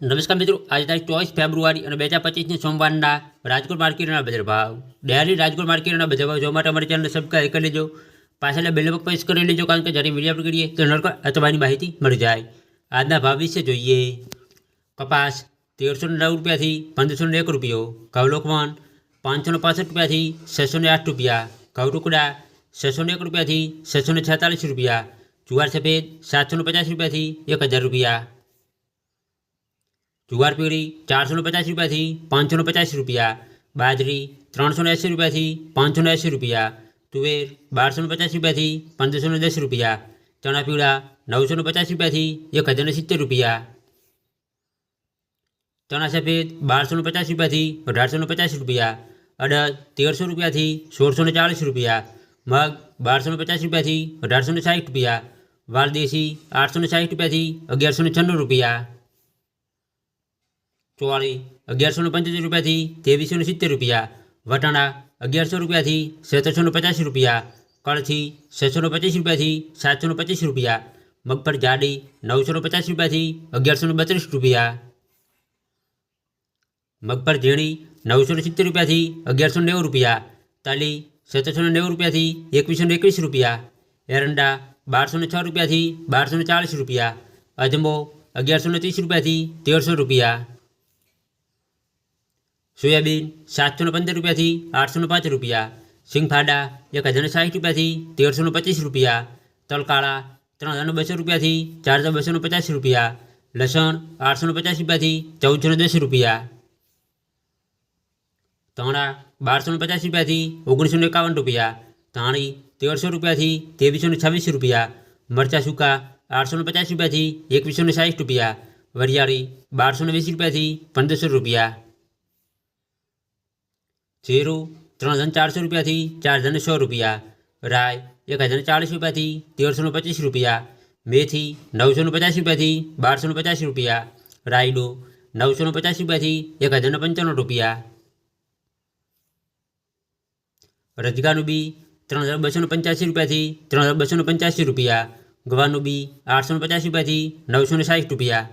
નમસ્કાર મિત્રો આજે તારીખ ચોવીસ ફેબ્રુઆરી અને બે હજાર પચીસની સોમવારના રાજકોટ માર્કેટના બજાર ભાવ ડેલી રાજકોટ માર્કેટના બજાર ભાવ જોવા માટે અમારી ચેનલ સબસ્ક્રાઈબ કરી લેજો પાછળ બેલ પર પ્રેસ કરી લેજો કારણ કે જ્યારે વિડીયો અપલોડ કરીએ તો નડકર અથવાની માહિતી મળી જાય આજના ભાવ વિશે જોઈએ કપાસ તેરસો નવ રૂપિયાથી પંદરસો ને એક રૂપિયો ઘઉં લોકવન પાંચસો ને પાસઠ રૂપિયાથી છસો ને આઠ રૂપિયા ઘઉં ટુકડા છસો ને એક રૂપિયાથી છસો ને છેતાલીસ રૂપિયા જુવાર સફેદ સાતસો ને પચાસ રૂપિયાથી એક હજાર રૂપિયા જુવાર પીળી ચારસો ને પચાસ રૂપિયાથી પાંચસો ને પચાસ રૂપિયા બાજરી ત્રણસો ને એંસી રૂપિયાથી પાંચસો ને એંસી રૂપિયા તુવેર બારસો ને પચાસ રૂપિયાથી પંદરસો ને દસ રૂપિયા ચણા પીળા નવસો ને પચાસ રૂપિયાથી એક હજાર ને સિત્તેર રૂપિયા ચણા સફેદ બારસો ને પચાસ રૂપિયાથી અઢારસો ને પચાસ રૂપિયા અડદ તેરસો રૂપિયાથી સોળસો ને ચાલીસ રૂપિયા મગ બારસો ને પચાસ રૂપિયાથી અઢારસો ને સાઠ રૂપિયા વાલદેશી આઠસો ને સાઠ રૂપિયાથી અગિયારસો ને છન્નું રૂપિયા ચોવાળી અગિયારસો ને પંચોતેર રૂપિયાથી ત્રેવીસો ને સિત્તેર રૂપિયા, વટાણા અગિયારસો રૂપિયાથી સત્તરસો ને પચાસ રૂપિયા કળથી છસો ને પચીસ રૂપિયાથી સાતસો ને પચીસ રૂપિયા, મગફળ જાડી નવસો ને પચાસ રૂપિયાથી અગિયારસો ને બત્રીસ રૂપિયા, મગફળ ઝીણી નવસો ને સિત્તેર રૂપિયાથી અગિયારસો નેવું રૂપિયા, તાલી સત્તરસો ને નેવું રૂપિયાથી એકવીસો ને એકવીસ રૂપિયા, એરંડા બારસો ને છ રૂપિયાથી બારસો ને ચાલીસ રૂપિયા, અજમો અગિયારસો ને ત્રીસ રૂપિયાથી તેરસો રૂપિયા સોયાબીન સાતસો ને પંદર રૂપિયાથી આઠસો ને પાંચ રૂપિયા સિંગફાડા એક હજાર ને સાઠ રૂપિયાથી તેરસો ને પચીસ રૂપિયા તલકાળા ત્રણ હજાર બસો રૂપિયાથી ચાર હજાર બસો ને પચાસ રૂપિયા લસણ આઠસો ને પચાસ રૂપિયાથી ચૌદસો ને દસ રૂપિયા ધાણા બારસો ને પચાસ રૂપિયાથી ઓગણીસો ને એકાવન રૂપિયા ધાણી તેરસો રૂપિયાથી ત્રેવીસો ને છવ્વીસ રૂપિયા મરચાં સૂકા આઠસો ને પચાસ રૂપિયાથી એકવીસો ને સાઠ રૂપિયા વરિયાળી બારસો ને વીસ રૂપિયાથી પંદરસો રૂપિયા જીરું ત્રણ હજાર ચારસો રૂપિયાથી ચાર હજાર ને સો રૂપિયા રાય એક હજાર ચાલીસ રૂપિયાથી તેરસો ને પચીસ રૂપિયા મેથી નવસો ને પચાસ રૂપિયાથી બારસો ને પચાસ રૂપિયા રાયડો નવસો ને પચાસ રૂપિયાથી એક હજાર ને પંચાણું રૂપિયા રજગાનું બી ત્રણ હજાર બસો ને પંચ્યાસી રૂપિયાથી ત્રણ હજાર બસો ને પંચ્યાસી રૂપિયા ગવાનું બી આઠસો ને પચાસ રૂપિયાથી નવસો ને સાઠ રૂપિયા